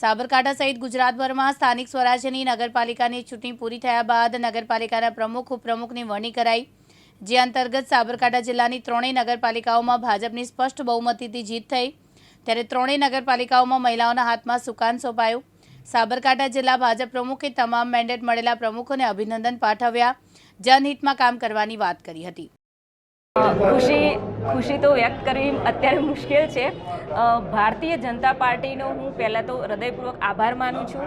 સાબરકાંઠા સહિત ગુજરાતભરમાં સ્થાનિક સ્વરાજ્યની નગરપાલિકાની ચૂંટણી પૂરી થયા બાદ નગરપાલિકાના પ્રમુખ, ઉપપ્રમુખની વરણી કરાઈ. જે અંતર્ગત સાબરકાંઠા જિલ્લાની ત્રણેય નગરપાલિકાઓમાં ભાજપની સ્પષ્ટ બહુમતીથી જીત થઈ. ત્યારે ત્રણેય નગરપાલિકાઓમાં મહિલાઓના હાથમાં સુકાન સોંપાયું. સાબરકાંઠા જિલ્લા ભાજપ પ્રમુખે તમામ મેન્ડેટ મળેલા પ્રમુખોને અભિનંદન પાઠવ્યા. જનહિતમાં કામ કરવાની વાત કરી હતી. ખુશી ખુશી તો વ્યક્ત કરવી અત્યારે મુશ્કેલ છે. ભારતીય જનતા પાર્ટીનો હું પહેલાં તો હૃદયપૂર્વક આભાર માનું છું.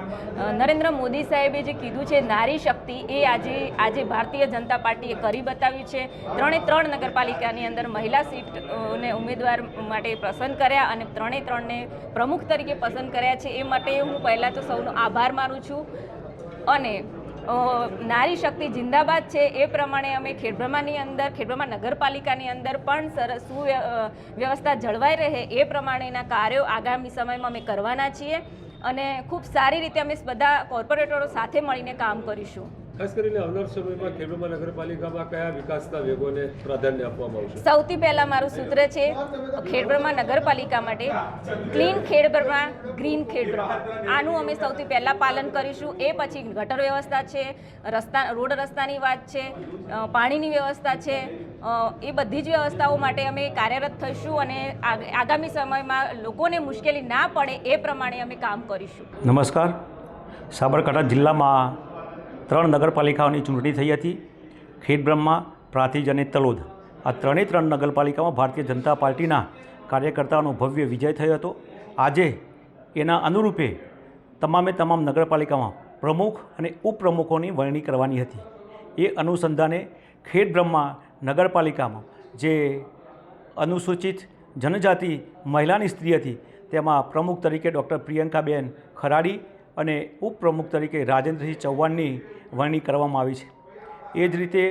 નરેન્દ્ર મોદી સાહેબે જે કીધું છે નારી શક્તિ એ આજે આજે ભારતીય જનતા પાર્ટીએ કરી બતાવ્યું છે. ત્રણે ત્રણ નગરપાલિકાની અંદર મહિલા સીટ ને ઉમેદવાર માટે પસંદ કર્યા અને ત્રણે ત્રણને પ્રમુખ તરીકે પસંદ કર્યા છે. એ માટે હું પહેલાં તો સૌનો આભાર માનું છું. અને નારી શક્તિ જિંદાબાદ છે એ પ્રમાણે અમે ખેડબ્રહ્માની અંદર, ખેડબ્રહ્મા નગરપાલિકાની અંદર પણ સરસ સુવ્યવસ્થા જળવાઈ રહે એ પ્રમાણેના કાર્યો આગામી સમયમાં અમે કરવાના છીએ અને ખૂબ સારી રીતે અમે બધા કોર્પોરેટરો સાથે મળીને કામ કરીશું. ખાસ કરીને આવનાર સમયમાં ખેડૂતમાં નગરપાલિકામાં કયા વિકાસના વેગોને પ્રાધાન્ય આપવામાં આવશે? સૌથી પહેલાં મારું સૂત્ર છે ખેડબ્રહ્મા નગરપાલિકા માટે ક્લીન ખેડબ્રહ્મા ગ્રીન ખેડબ્રહ્મા આનું અમે સૌથી પહેલાં પાલન કરીશું. એ પછી ગટર વ્યવસ્થા છે રસ્તા રોડ રસ્તાની વાત છે પાણીની વ્યવસ્થા છે એ બધી જ વ્યવસ્થાઓ માટે અમે કાર્યરત થઈશું અને આગ- આગામી સમયમાં લોકોને મુશ્કેલી ના પડે એ પ્રમાણે અમે કામ કરીશું. નમસ્કાર. સાબરકાંઠા જિલ્લામાં ત્રણ નગરપાલિકાઓની ચૂંટણી થઈ હતી. ખેડબ્રહ્મા પ્રાંતિજ અને તલોદ. આ ત્રણેય ત્રણ નગરપાલિકામાં ભારતીય જનતા પાર્ટીના કાર્યકર્તાઓનો ભવ્ય વિજય થયો હતો. આજે એના અનુરૂપે તમામે તમામ નગરપાલિકામાં પ્રમુખ અને ઉપપ્રમુખોની વરણી કરવાની હતી. એ અનુસંધાને ખેડબ્રહ્મા નગરપાલિકામાં જે અનુસૂચિત જનજાતિ મહિલાની સ્ત્રી હતી, તેમાં પ્રમુખ તરીકે ડૉક્ટર પ્રિયંકાબેન ખરાડી અને ઉપપ્રમુખ તરીકે રાજેન્દ્રસિંહ ચૌહાણની વરણી કરવામાં આવી છે. એ જ રીતે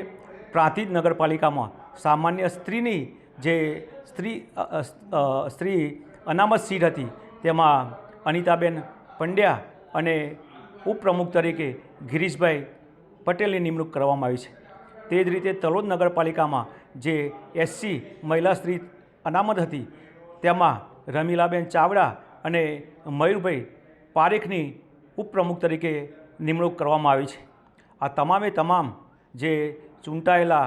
પ્રાંતિજ નગરપાલિકામાં સામાન્ય સ્ત્રીની જે સ્ત્રી સ્ત્રી અનામત સીટ હતી, તેમાં અનિતાબેન પંડ્યા અને ઉપપ્રમુખ તરીકે ગિરીશભાઈ પટેલની નિમણૂક કરવામાં આવી છે. તે જ રીતે તલોદ નગરપાલિકામાં જે એસસી મહિલા સ્ત્રી અનામત હતી, તેમાં રમીલાબેન ચાવડા અને મયુરભાઈ પારેખની ઉપપ્રમુખ તરીકે નિમણૂક કરવામાં આવી છે. આ તમામે તમામ જે ચૂંટાયેલા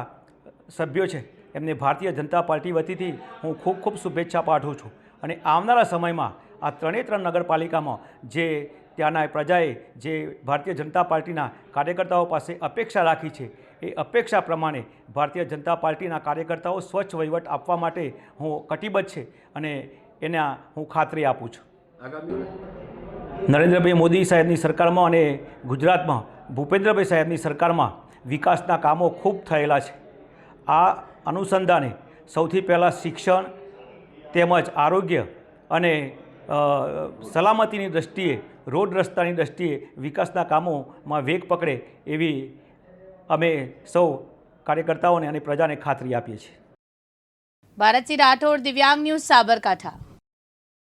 સભ્યો છે એમને ભારતીય જનતા પાર્ટી વતીથી હું ખૂબ ખૂબ શુભેચ્છા પાઠવું છું. અને આવનારા સમયમાં આ ત્રણેય ત્રણ નગરપાલિકામાં જે ત્યાંના પ્રજાએ જે ભારતીય જનતા પાર્ટીના કાર્યકર્તાઓ પાસે અપેક્ષા રાખી છે એ અપેક્ષા પ્રમાણે ભારતીય જનતા પાર્ટીના કાર્યકર્તાઓ સ્વચ્છ વહીવટ આપવા માટે હું કટિબદ્ધ છે અને એના હું ખાતરી આપું છું. નરેન્દ્રભાઈ મોદી સાહેબની સરકારમાં અને ગુજરાતમાં ભૂપેન્દ્રભાઈ સાહેબની સરકારમાં વિકાસના કામો ખૂબ થયેલા છે. આ અનુસંધાને સૌથી પહેલાં શિક્ષણ, તેમજ આરોગ્ય અને સલામતીની દ્રષ્ટિએ, રોડ રસ્તાની દ્રષ્ટિએ વિકાસના કામોમાં વેગ પકડે એવી અમે સૌ કાર્યકર્તાઓને અને પ્રજાને ખાતરી આપીએ છીએ. ભારતસિંહ રાઠોડ, દિવ્યાંગ ન્યૂઝ, સાબરકાંઠા.